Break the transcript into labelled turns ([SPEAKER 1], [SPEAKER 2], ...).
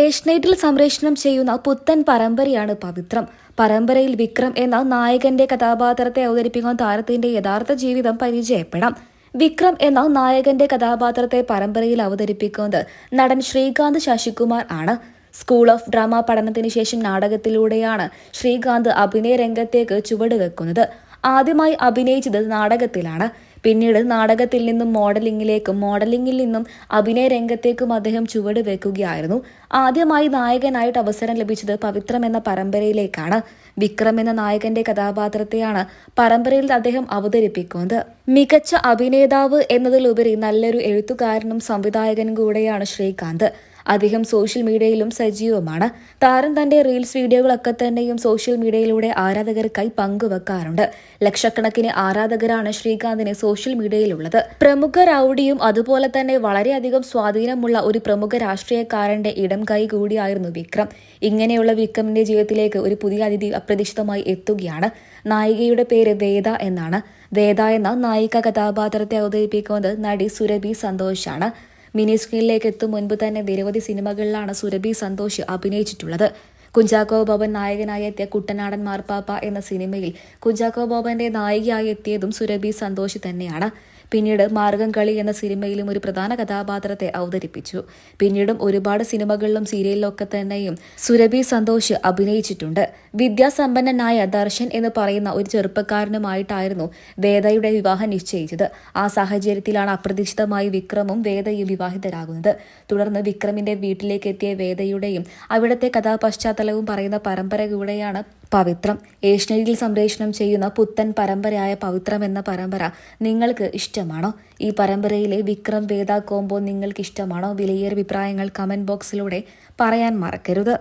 [SPEAKER 1] ഏഷ്നൈറ്റിൽ സംപ്രേഷണം ചെയ്യുന്ന പുത്തൻ പരമ്പരയാണ് പവിത്രം. പരമ്പരയിൽ വിക്രം എന്ന നായകന്റെ കഥാപാത്രത്തെ അവതരിപ്പിക്കാൻ താരത്തിന്റെ യഥാർത്ഥ ജീവിതം പരിചയപ്പെടാം. വിക്രം എന്ന നായകന്റെ കഥാപാത്രത്തെ പരമ്പരയിൽ അവതരിപ്പിക്കുന്നത് നടൻ ശ്രീകാന്ത് ശശികുമാർ ആണ്. സ്കൂൾ ഓഫ് ഡ്രാമ പഠനത്തിന് ശേഷം നാടകത്തിലൂടെയാണ് ശ്രീകാന്ത് അഭിനയ രംഗത്തേക്ക് ചുവടുവെക്കുന്നത് ആദ്യമായി അഭിനയിച്ചത് നാടകത്തിലാണ്. പിന്നീട് നാടകത്തിൽ നിന്നും മോഡലിംഗിലേക്കും മോഡലിംഗിൽ നിന്നും അഭിനയ രംഗത്തേക്കും അദ്ദേഹം ചുവട് വെക്കുകയായിരുന്നു. ആദ്യമായി നായകനായിട്ട് അവസരം ലഭിച്ചത് പവിത്രം എന്ന പരമ്പരയിലേക്കാണ്. വിക്രം എന്ന നായകന്റെ കഥാപാത്രത്തെയാണ് പരമ്പരയിൽ അദ്ദേഹം അവതരിപ്പിക്കുന്നത്. മികച്ച അഭിനേതാവ് എന്നതിലുപരി നല്ലൊരു എഴുത്തുകാരനും സംവിധായകനും കൂടെയാണ് ശ്രീകാന്ത്. അദ്ദേഹം സോഷ്യൽ മീഡിയയിലും സജീവമാണ്. താരം തന്റെ റീൽസ് വീഡിയോകളൊക്കെ തന്നെയും സോഷ്യൽ മീഡിയയിലൂടെ ആരാധകർക്കായി പങ്കുവെക്കാറുണ്ട്. ലക്ഷക്കണക്കിന് ആരാധകരാണ് ശ്രീകാന്തിന് സോഷ്യൽ മീഡിയയിലുള്ളത്. പ്രമുഖ റൌഡിയും അതുപോലെ തന്നെ വളരെയധികം സ്വാധീനമുള്ള ഒരു പ്രമുഖ രാഷ്ട്രീയക്കാരന്റെ ഇടം കൈ കൂടിയായിരുന്നു വിക്രം. ഇങ്ങനെയുള്ള വിക്രമിന്റെ ജീവിതത്തിലേക്ക് ഒരു പുതിയ അതിഥി അപ്രതീക്ഷിതമായി എത്തുകയാണ്. നായികയുടെ പേര് വേദ എന്നാണ്. വേദ എന്ന നായിക കഥാപാത്രത്തെ അവതരിപ്പിക്കുന്നത് നടി സുരഭി സന്തോഷാണ്. മിനി സ്ക്രീനിലേക്ക് എത്തും മുൻപ് തന്നെ നിരവധി സിനിമകളിലാണ് സുരഭി സന്തോഷ് അഭിനയിച്ചിട്ടുള്ളത്. കുഞ്ചാക്കോ ബോബൻ നായകനായി എത്തിയ കുട്ടനാടൻ മാർപ്പാപ്പ എന്ന സിനിമയിൽ കുഞ്ചാക്കോ ബോബന്റെ നായികയായി എത്തിയതും സുരഭി സന്തോഷ് തന്നെയാണ്. പിന്നീട് മാർഗം കളി എന്ന സിനിമയിലും ഒരു പ്രധാന കഥാപാത്രത്തെ അവതരിപ്പിച്ചു. പിന്നീടും ഒരുപാട് സിനിമകളിലും സീരിയലിലൊക്കെ തന്നെയും സുരഭി സന്തോഷ് അഭിനയിച്ചിട്ടുണ്ട്. വിദ്യാസമ്പന്നനായ ദർശൻ എന്ന് പറയുന്ന ഒരു ചെറുപ്പക്കാരനുമായിട്ടായിരുന്നു വേദയുടെ വിവാഹം നിശ്ചയിച്ചത്. ആ സാഹചര്യത്തിലാണ് അപ്രതീക്ഷിതമായി വിക്രമും വേദയും വിവാഹിതരാകുന്നത്. തുടർന്ന് വിക്രമിന്റെ വീട്ടിലേക്ക് എത്തിയ വേദയുടെയും അവിടുത്തെ കഥാപശ്ചാത്തലവും പറയുന്ന പരമ്പര കൂടെയാണ് പവിത്രം. ഏഷ്യയിൽ സംപ്രേഷണം ചെയ്യുന്ന പുത്തൻ പരമ്പരയായ പവിത്രം എന്ന പരമ്പര നിങ്ങൾക്ക് ഇഷ്ടമാണോ? ഈ പരമ്പരയിലെ വിക്രം വേദ കോംബോ നിങ്ങൾക്ക് ഇഷ്ടമാണോ? വിലയേറിയ അഭിപ്രായങ്ങൾ കമന്റ് ബോക്സിലൂടെ പറയാൻ മറക്കരുത്.